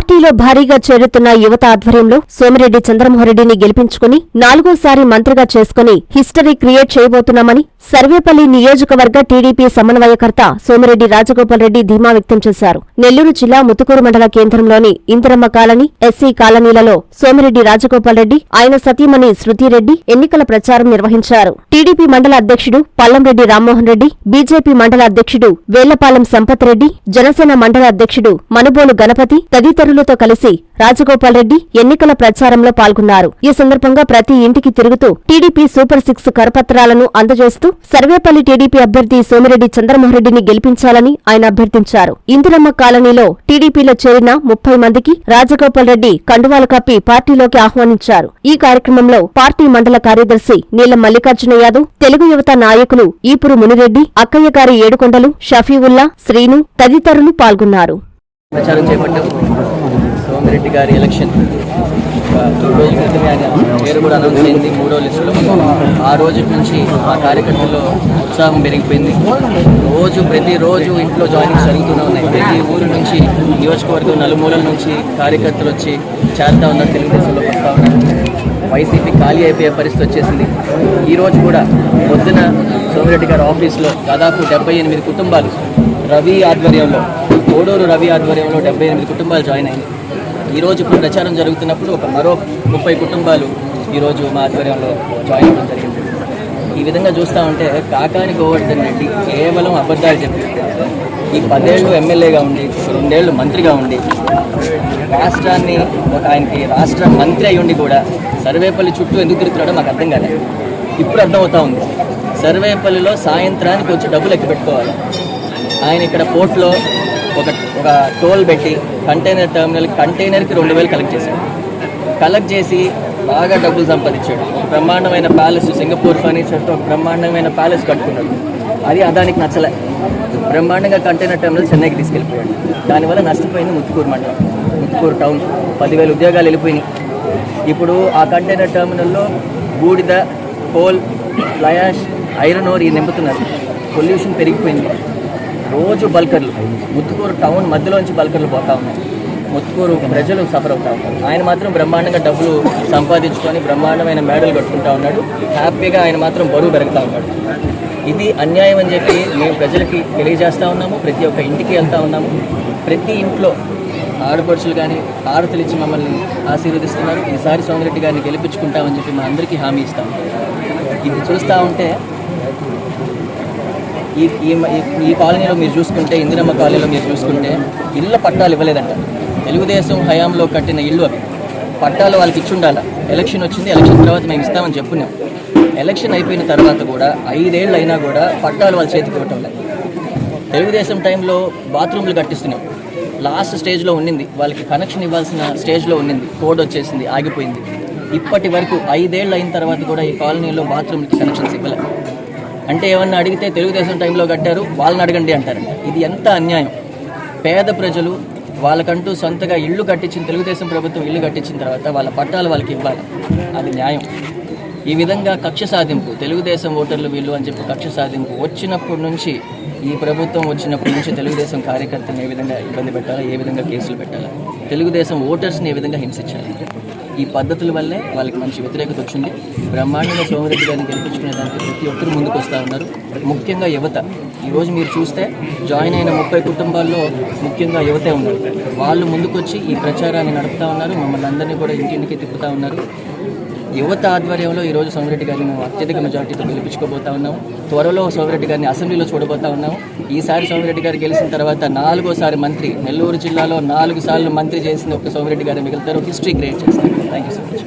part పార్టీలో భారీగా చేరుతున్న యువత ఆధ్వర్యంలో సోమిరెడ్డి చంద్రమోహన్రెడ్డిని గెలిపించుకుని నాలుగోసారి మంత్రిగా చేసుకుని హిస్టరీ క్రియేట్ చేయబోతున్నామని సర్వేపల్లి నియోజకవర్గ టీడీపీ సమన్వయకర్త సోమిరెడ్డి రాజగోపాల్ రెడ్డి ధీమా వ్యక్తం చేశారు. నెల్లూరు జిల్లా ముతుకూరు మండల కేంద్రంలోని ఇందిరమ్మ కాలనీ ఎస్సీ కాలనీలలో సోమిరెడ్డి రాజగోపాల్ రెడ్డి ఆయన సతీమణి శృతిరెడ్డి ఎన్నికల ప్రచారం నిర్వహించారు. టీడీపీ మండల అధ్యక్షుడు పల్లంరెడ్డి రామ్మోహన్ రెడ్డి బీజేపీ మండల అధ్యక్షుడు వేళ్ళపాలెం సంపత్ రెడ్డి జనసేన మండల అధ్యక్షుడు మనుబోలు గణపతి నేతలతో కలిసి రాజగోపాల్ రెడ్డి ఎన్నికల ప్రచారంలో పాల్గొన్నారు. ఈ సందర్భంగా ప్రతి ఇంటికి తిరుగుతూ టీడీపీ సూపర్ సిక్స్ కరపత్రాలను అందజేస్తూ సర్వేపల్లి టీడీపీ అభ్యర్థి సోమిరెడ్డి చంద్రమోహన్రెడ్డిని గెలిపించాలని ఆయన అభ్యర్థించారు. ఇందిరమ్మ కాలనీలో టీడీపీలో చేరిన ముప్పై మందికి రాజగోపాల్ రెడ్డి కండువాలు కప్పి పార్టీలోకి ఆహ్వానించారు. ఈ కార్యక్రమంలో పార్టీ మండల కార్యదర్శి నీలం మల్లికార్జున యాదవ్ తెలుగు యువత నాయకులు ఈపురు మునిరెడ్డి అక్కయ్య గారి ఏడుకొండలు షఫీవుల్లా శ్రీను తదితరులు పాల్గొన్నారు. ప్రచారం చేపట్టాం. రెడ్డి గారి ఎలక్షన్ మూడు రోజుల క్రితమే ఆయన పేరు కూడా అనౌన్స్ అయింది. మూడో లిస్టులో. ఆ రోజు నుంచి ఆ కార్యకర్తల్లో ఉత్సాహం పెరిగిపోయింది. రోజు ప్రతిరోజు ఇంట్లో జాయినింగ్స్ జరుగుతూనే ఉన్నాయి. ప్రతి ఊరు నుంచి నియోజకవర్గం నలుమూలల నుంచి కార్యకర్తలు వచ్చి చేరుతా ఉన్నారు తెలుగుదేశంలో వస్తూ ఉన్నారు. వైసీపీ ఖాళీ అయిపోయే పరిస్థితి వచ్చేసింది. ఈరోజు కూడా పొద్దున సోమిరెడ్డి గారి ఆఫీస్లో దాదాపు డెబ్బై ఎనిమిది కుటుంబాలు రవి ఆధ్వర్యంలో కోడూరు రవి ఆధ్వర్యంలో డెబ్బై ఎనిమిది కుటుంబాలు జాయిన్ అయింది ఈరోజు ఇప్పుడు ప్రచారం జరుగుతున్నప్పుడు ఒక మరో ముప్పై కుటుంబాలు ఈరోజు మా ఆధ్వర్యంలో జాయిన్ అవ్వడం జరిగింది. ఈ విధంగా చూస్తూ ఉంటే కాకాని గోవర్ధన్ రెడ్డి కేవలం అబద్ధాలు చెప్పి ఈ పదేళ్ళు ఎమ్మెల్యేగా ఉండి రెండేళ్ళు మంత్రిగా ఉండి రాష్ట్రాన్ని ఒక ఆయనకి రాష్ట్ర మంత్రి అయి ఉండి కూడా సర్వేపల్లి చుట్టూ ఎందుకు తిరుగుతున్నాడో మాకు అర్థం కాలేదు ఇప్పుడు అర్థమవుతా ఉంది. సర్వేపల్లిలో సాయంత్రానికి వచ్చి డబ్బులు ఎక్కి పెట్టుకోవాలి ఆయన ఇక్కడ పోర్ట్లో ఒక ఒక టోల్ పెట్టి కంటైనర్ టర్మినల్ కంటైనర్కి రెండు వేలు కలెక్ట్ చేశాడు. కలెక్ట్ చేసి బాగా డబ్బులు సంపాదించాడు. బ్రహ్మాండమైన ప్యాలెస్ సింగపూర్ ఫర్నిచర్తో బ్రహ్మాండమైన ప్యాలెస్ కట్టుకున్నాడు. అది అదానికి నచ్చలే. బ్రహ్మాండంగా కంటైనర్ టర్మినల్ చెన్నైకి తీసుకెళ్ళిపోయాడు. దానివల్ల నష్టపోయింది ముత్తుకూరు మండలం. ముత్తుకూరు టౌన్. పదివేల ఉద్యోగాలు వెళ్ళిపోయినాయి. ఇప్పుడు ఆ కంటైనర్ టర్మినల్లో బూడిద కోల్ ఫ్లయాష్ ఐరన్ ఓర్ ఈ నింపుతున్నారు. పొల్యూషన్ పెరిగిపోయింది. రోజు బల్కర్లు. ముత్తుకూరు టౌన్ మధ్యలోంచి బల్కర్లు పోతా ఉన్నాయి. ముత్తుకూరు ప్రజలు సఫర్ అవుతా ఉన్నారు. ఆయన మాత్రం బ్రహ్మాండంగా డబ్బులు సంపాదించుకొని బ్రహ్మాండమైన మేడలు కట్టుకుంటా ఉన్నాడు. హ్యాపీగా ఆయన మాత్రం బరువు పెరుగుతూ ఉన్నాడు. ఇది అన్యాయం అని చెప్పి మేము ప్రజలకి తెలియజేస్తూ ఉన్నాము. ప్రతి ఒక్క ఇంటికి వెళ్తూ ఉన్నాము. ప్రతి ఇంట్లో ఆడపడుచులు కానీ ఆరు ఇచ్చి మమ్మల్ని ఆశీర్వదిస్తున్నారు. ఈసారి సోమిరెడ్డి గారిని గెలిపించుకుంటామని చెప్పి మా అందరికీ హామీ ఇస్తాం ఇది చూస్తూ ఉంటే ఈ ఈ కాలనీలో మీరు చూసుకుంటే ఇందిరమ్మ కాలనీలో మీరు చూసుకుంటే ఇళ్ళ పట్టాలు ఇవ్వలేదంట. తెలుగుదేశం హయాంలో కట్టిన ఇల్లు అవి. పట్టాలు వాళ్ళకి ఇచ్చి ఉండాలి ఎలక్షన్ వచ్చింది ఎలక్షన్ తర్వాత మేము ఇస్తామని చెప్పున్నాం. ఎలక్షన్ అయిపోయిన తర్వాత కూడా ఐదేళ్ళు అయినా కూడా పట్టాలు వాళ్ళ చేతికి ఇవ్వటం లేదు. తెలుగుదేశం టైంలో బాత్రూమ్లు కట్టిస్తున్నాం. లాస్ట్ స్టేజ్లో ఉండింది వాళ్ళకి కనెక్షన్ ఇవ్వాల్సిన స్టేజ్లో ఉండింది కోడ్ వచ్చేసింది ఆగిపోయింది. ఇప్పటి వరకు ఐదేళ్ళు అయిన తర్వాత కూడా ఈ కాలనీలో బాత్రూమ్కి కనెక్షన్స్ ఇవ్వలేదు అంటే ఏమన్నా అడిగితే తెలుగుదేశం టైంలో కట్టారు వాళ్ళని అడగండి అంటారంట ఇది ఎంత అన్యాయం. పేద ప్రజలు వాళ్ళకంటూ సొంతగా ఇల్లు కట్టించిన తెలుగుదేశం ప్రభుత్వం ఇల్లు కట్టించిన తర్వాత వాళ్ళ పట్టాలు వాళ్ళకి ఇవ్వాలి. అది న్యాయం. ఈ విధంగా కక్ష సాధింపు తెలుగుదేశం ఓటర్లు వీళ్ళు అని చెప్పి కక్ష సాధింపు వచ్చినప్పటి నుంచి ఈ ప్రభుత్వం వచ్చినప్పటి నుంచి తెలుగుదేశం కార్యకర్తలను ఏ విధంగా ఇబ్బంది పెట్టాలా ఏ విధంగా కేసులు పెట్టాలా? తెలుగుదేశం ఓటర్స్ని ఏ విధంగా హింసించాలి? ఈ పద్ధతుల వల్లే వాళ్ళకి మంచి వ్యతిరేకత వచ్చింది. బ్రహ్మాండంగా సోమరెడ్డి గారిని గెలిపించుకునే దానికి ప్రతి ఒక్కరు ముందుకు వస్తూ ఉన్నారు. ముఖ్యంగా యువత. ఈరోజు మీరు చూస్తే జాయిన్ అయిన ముప్పై కుటుంబాల్లో ముఖ్యంగా యువతే ఉన్నారు. వాళ్ళు ముందుకొచ్చి ఈ ప్రచారాన్ని నడుపుతా ఉన్నారు. మమ్మల్ని అందరినీ కూడా ఇంటింటికి తిప్పుతా ఉన్నారు. యువత ఆధ్వర్యంలో ఈరోజు సోమిరెడ్డి గారిని మేము అత్యధిక మెజార్టీతో గెలిపించుకోబోతా ఉన్నాం త్వరలో సోమిరెడ్డి గారిని అసెంబ్లీలో చూడబోతా ఉన్నాము. ఈసారి సోమిరెడ్డి గారు గెలిచిన తర్వాత నాలుగోసారి మంత్రి నెల్లూరు జిల్లాలో నాలుగు సార్లు మంత్రి చేసిన ఒక సోమిరెడ్డి గారు మిగులుతారు. హిస్టరీ క్రియేట్ చేస్తారు థ్యాంక్ యూ సో మచ్